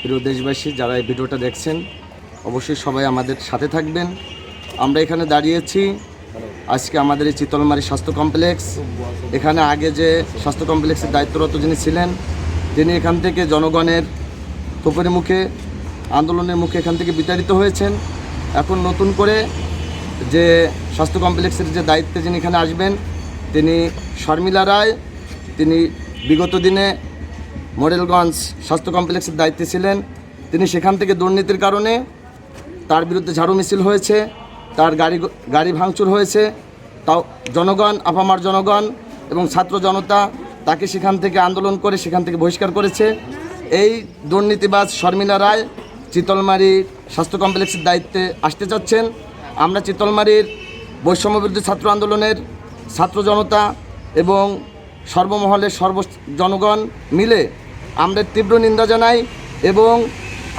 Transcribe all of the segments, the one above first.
প্রিয় দেশবাসী, যারা এই ভিডিওটা দেখছেন, অবশ্যই সবাই আমাদের সাথে থাকবেন। আমরা এখানে দাঁড়িয়েছি। আজকে আমাদের এই চিতলমারি স্বাস্থ্য কমপ্লেক্স। এখানে আগে যে স্বাস্থ্য কমপ্লেক্সের দায়িত্বরত যিনি ছিলেন, তিনি এখান থেকে জনগণের তোপের মুখে, আন্দোলনের মুখে এখান থেকে বিতাড়িত হয়েছেন। এখন নতুন করে যে স্বাস্থ্য কমপ্লেক্সের যে দায়িত্বে যিনি এখানে আসবেন, তিনি শর্মিলা রায়, তিনি বিগত দিনে মডেলগঞ্জ স্বাস্থ্য কমপ্লেক্সের দায়িত্বে ছিলেন। তিনি সেখান থেকে দুর্নীতির কারণে তার বিরুদ্ধে ঝাড়ু মিছিল হয়েছে, তার গাড়ি গাড়ি ভাঙচুর হয়েছে। তাও জনগণ, আপামার জনগণ এবং ছাত্র জনতা তাকে সেখান থেকে আন্দোলন করে সেখান থেকে বহিষ্কার করেছে। এই দুর্নীতিবাজ শর্মিলা রায় চিতলমারি স্বাস্থ্য কমপ্লেক্সের দায়িত্বে আসতে চাচ্ছেন। আমরা চিতলমারির বৈষম্যবিরোধী ছাত্র আন্দোলনের ছাত্র জনতা এবং সর্বমহলের সর্ব জনগণ মিলে আমরা তীব্র নিন্দা জানাই এবং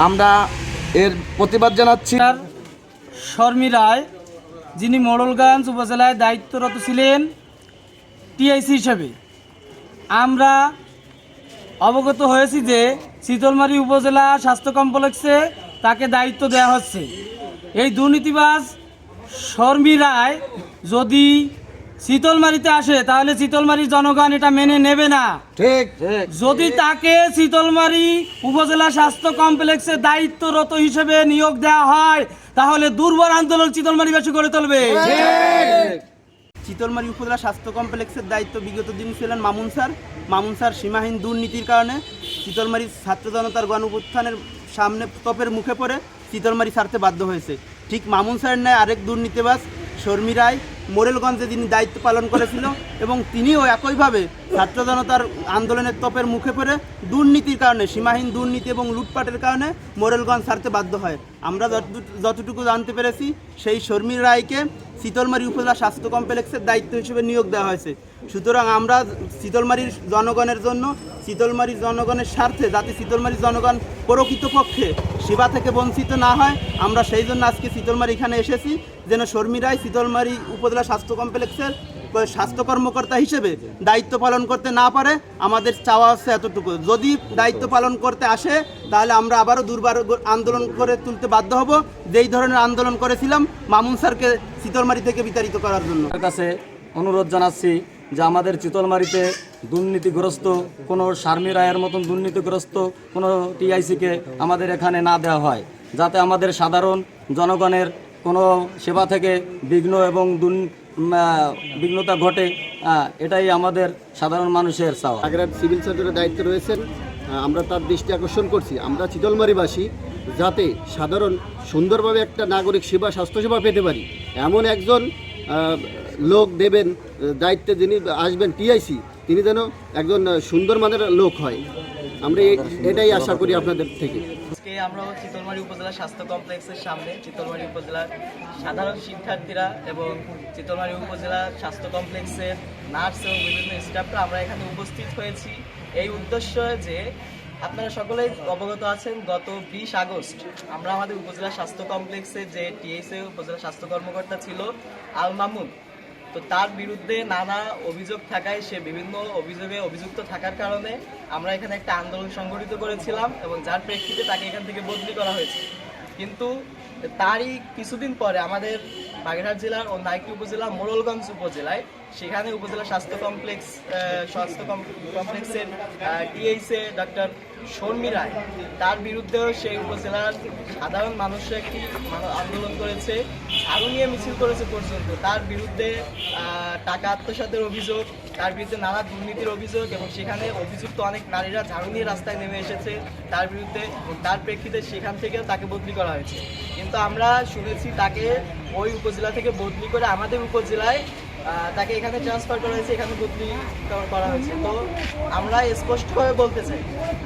আমরা এর প্রতিবাদ জানাচ্ছি। ডাক্তার শর্মি রায়, যিনি মোড়লগঞ্জ উপজেলায় দায়িত্বরত ছিলেন, টিআইসি হিসেবে। আমরা অবগত হয়েছি যে শীতলমারি উপজেলা স্বাস্থ্য কমপ্লেক্সে তাকে দায়িত্ব দেওয়া হচ্ছে। এই দুর্নীতিবাজ শর্মি রায় যদি শীতলমারিতে আসে তাহলে শীতলমারির জনগণ এটা মেনে নেবে না। ঠিক। যদি তাকে শীতলমারি উপজেলা স্বাস্থ্য কমপ্লেক্সে দায়িত্বরত হিসেবে নিয়োগ দেওয়া হয় তাহলে দুর্বল আন্দোলন শীতলমারিবাসী গড়ে তুলবে। চিতলমারি উপজেলা স্বাস্থ্য কমপ্লেক্সের দায়িত্ব বিগত দিন ছিলেন মামুন স্যার। মামুন স্যার সীমাহীন দুর্নীতির কারণে চিতলমারি ছাত্র জনতার গণ উত্থানের সামনে তপের মুখে পড়ে চিতলমারি ছাড়তে বাধ্য হয়েছে। ঠিক মামুন স্যারের ন্যায় আরেক দুর্নীতিবাস শর্মি রায় মোরেলগঞ্জে যিনি দায়িত্ব পালন করেছিল এবং তিনিও একইভাবে ছাত্র জনতার আন্দোলনের তপের মুখে পড়ে দুর্নীতির কারণে, সীমাহীন দুর্নীতি এবং লুটপাটের কারণে মোরেলগঞ্জ ছাড়তে বাধ্য হয়। আমরা যতটুকু জানতে পেরেছি, সেই শর্মির রায়কে শীতলমারি উপজেলা স্বাস্থ্য কমপ্লেক্সের দায়িত্ব হিসেবে নিয়োগ দেওয়া হয়েছে। সুতরাং আমরা শীতলমারির জনগণের জন্য, শীতলমারির জনগণের স্বার্থে, যাতে শীতলমারির জনগণ প্রকৃতপক্ষে সেবা থেকে বঞ্চিত না হয়, আমরা সেই জন্য আজকে শীতলমারি এখানে এসেছি। যেন শর্মি রায় শীতলমারি উপজেলা স্বাস্থ্য কমপ্লেক্সের স্বাস্থ্য কর্মকর্তা হিসেবে দায়িত্ব পালন করতে না পারে, আমাদের চাওয়া হচ্ছে এতটুকু। যদি দায়িত্ব পালন করতে আসে, তাহলে আমরা আবারও দুর্বার আন্দোলন করে তুলতে বাধ্য হব। যেই ধরনের আন্দোলন করেছিলাম, মামুন স্যারকে শীতলমারি থেকে বিতাড়িত করার জন্য। কাছে অনুরোধ জানাচ্ছি যে আমাদের চিতলমারিতে দুর্নীতিগ্রস্ত, কোনো শারমি রায়ের মতন দুর্নীতিগ্রস্ত কোনো টিআইসিকে আমাদের এখানে না দেওয়া হয়। যাতে আমাদের সাধারণ জনগণের কোনো সেবা থেকে বিঘ্ন এবং বিঘ্নতা ঘটে এটাই আমাদের সাধারণ মানুষের চাওয়া। আগ্রার সিভিল সার্জনের দায়িত্বে রয়েছেন আমরা তার দৃষ্টি আকর্ষণ করছি। আমরা চিতলমারিবাসী, যাতে সাধারণ, সুন্দরভাবে একটা নাগরিক সেবা, স্বাস্থ্যসেবা পেতে পারি। এমন একজন লোক দেবেন দায়িত্বে যিনি আসবেন, টিআইসি, তিনি যেন একজন সুন্দর মানের লোক হয়। আমরা এটাই আশা করি আপনাদের থেকে। আজকে আমরা চিতলমারি উপজেলা স্বাস্থ্য কমপ্লেক্সের সামনে। চিতলমারি উপজেলার সাধারণ শিক্ষার্থীরা এবং চিতলমারি উপজেলা স্বাস্থ্য কমপ্লেক্সের নার্স এবং বিভিন্ন স্টাফরা আমরা এখানে উপস্থিত হয়েছি। এই উদ্দেশ্য যে আপনারা সকলেই অবগত আছেন, গত বিশ আগস্ট আমরা আমাদের উপজেলা স্বাস্থ্য কমপ্লেক্সে যে টিএসএ উপজেলা স্বাস্থ্য কর্মকর্তা ছিল আল মামুন তো তার বিরুদ্ধে নানা অভিযোগ থাকায় সে বিভিন্ন অভিযোগে অভিযুক্ত থাকার কারণে আমরা এখানে একটা আন্দোলন সংগঠিত করেছিলাম এবং যার প্রেক্ষিতে তাকে এখান থেকে বদলি করা হয়েছে। কিন্তু তারই কিছুদিন পরে আমাদের বাগেরহাট জেলার ও নাইকি উপজেলা মোড়লগঞ্জ উপজেলায় সেখানে উপজেলা স্বাস্থ্য কমপ্লেক্স স্বাস্থ্য কমপ্লেক্সের টিএইসে ডক্টর শর্মি রায়, তার বিরুদ্ধেও সেই উপজেলার সাধারণ মানুষরা একটি আন্দোলন করেছে ঝাড়ু নিয়ে মিছিল করেছে পর্যন্ত। তার বিরুদ্ধে টাকা আত্মসাতের অভিযোগ, তার বিরুদ্ধে নানা দুর্নীতির অভিযোগ এবং সেখানে অভিযুক্ত অনেক নারীরা ঝাড়ু নিয়ে রাস্তায় নেমে এসেছে। তার বিরুদ্ধে তার প্রেক্ষিতে সেখান থেকেও তাকে বদলি করা হয়েছে। কিন্তু আমরা শুনেছি তাকে ওই উপজেলা থেকে বদলি করে আমাদের উপজেলায় তাকে এখানে ট্রান্সফার করা হয়েছে, এখানে বদলি করা- হয়েছে। তো আমরা স্পষ্টভাবে বলতে চাই,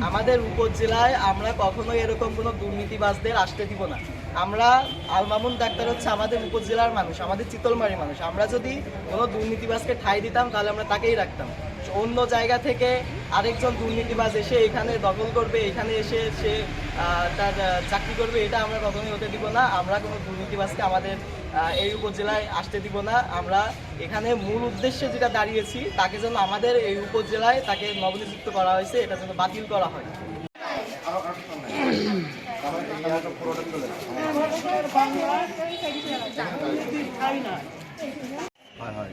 আমাদের উপজেলায় আমরা কখনোই এরকম কোনো দুর্নীতিবাজদের আসতে দিব না। আমরা আলমামুন ডাক্তার হচ্ছে আমাদের উপজেলার মানুষ, আমাদের চিতলমারি মানুষ। আমরা যদি কোনো দুর্নীতিবাজকে ঠাই দিতাম, তাহলে আমরা তাকেই রাখতাম। অন্য জায়গা থেকে আরেকজন দুর্নীতিবাজ এসে এখানে দখল করবে, এখানে এসে সে তার চাকরি করবে এটা আমরা কখনোই হতে দিব না। আমরা কোনো দুর্নীতিবাজকে আমাদের এই উপজেলায় আসতে দিব না। আমরা এখানে মূল উদ্দেশ্যে যেটা দাঁড়িয়েছি তাকে যেন আমাদের এই উপজেলায় তাকে নবনিযুক্ত করা হয়েছে এটা যেন বাতিল করা হয়। হয় হয়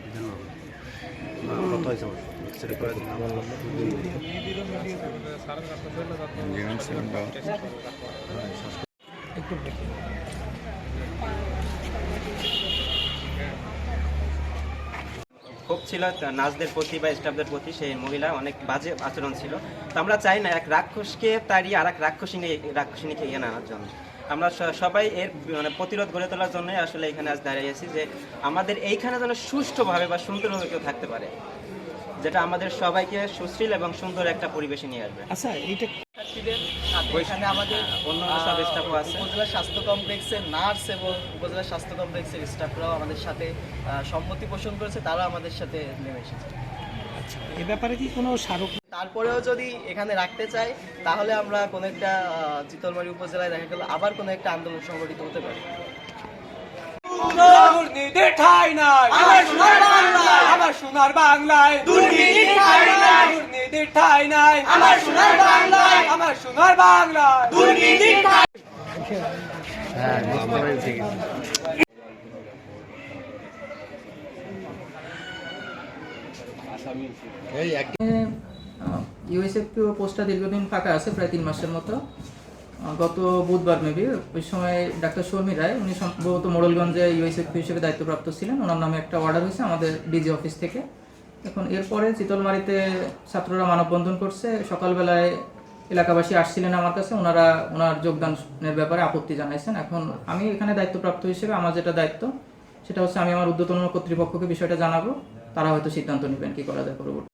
ক্ষোভ ছিল নার্সদের প্রতি বা স্টাফদের প্রতি সেই মহিলা অনেক বাজে আচরণ ছিল। তো আমরা চাই না, এক রাক্ষসকে তাড়িয়ে আর এক রাক্ষসিনী রাক্ষসিনীকে এগিয়ে আনার জন্য। আমরা সবাই এর মানে প্রতিরোধ গড়ে তোলার জন্যই আসলে এখানে আজ দাঁড়িয়েছি যে আমাদের এইখানে যেন সুষ্ঠুভাবে বা সুন্দরভাবে কেউ থাকতে পারে যেটা আমাদের সবাইকে সুশীল এবং সুন্দর একটা পরিবেশে নিয়ে আসবে শিক্ষার্থীদের সাথে এখানে আমাদের অন্যান্য সব স্টাফও আছে। উপজেলা স্বাস্থ্য কমপ্লেক্সের নার্স এবং উপজেলা স্বাস্থ্য কমপ্লেক্সের স্টাফরাও আমাদের সাথে সম্মতি পোষণ করেছে তারাও আমাদের সাথে নেমে এসেছে এ ব্যাপারে কি কোনো স্মারক তারপরেও যদি এখানে রাখতে চাই তাহলে আমরা কোনো একটা চিতলমারি উপজেলায় দেখা গেল আবার কোনো একটা আন্দোলন সংগঠিত হতে পারে। দুর্নীতি ঠাই নাই। আমার সোনার বাংলায়। আমার সোনার বাংলায়। দুর্নীতি ঠাই নাই। দুর্নীতি ঠাই নাই। আমার সোনার বাংলায়। আমার সোনার বাংলায়। দুর্নীতি ইউএসএফপিও পোস্টটা দীর্ঘদিন ফাঁকা আছে, প্রায় তিন মাসের মতো। গত বুধবার মেবি ওই সময় ডাক্তার শর্মী রায়, উনি সম্ভবত মোড়লগঞ্জে ইউএসএফপি হিসেবে দায়িত্বপ্রাপ্ত ছিলেন। ওনার নামে একটা অর্ডার হয়েছে আমাদের ডিজি অফিস থেকে। এখন এরপরে চিতলমারিতে ছাত্ররা মানববন্ধন করছে। সকালবেলায় এলাকাবাসী আসছিলেন আমার কাছে। ওনারা, ওনার যোগদানের ব্যাপারে আপত্তি জানাইছেন। এখন আমি এখানে দায়িত্বপ্রাপ্ত হিসেবে আমার যেটা দায়িত্ব, সেটা হচ্ছে আমি আমার ঊর্ধ্বতন কর্তৃপক্ষকে বিষয়টা জানাব। তারা হয়তো সিদ্ধান্ত নেবেন কি করা যায় পরবর্তী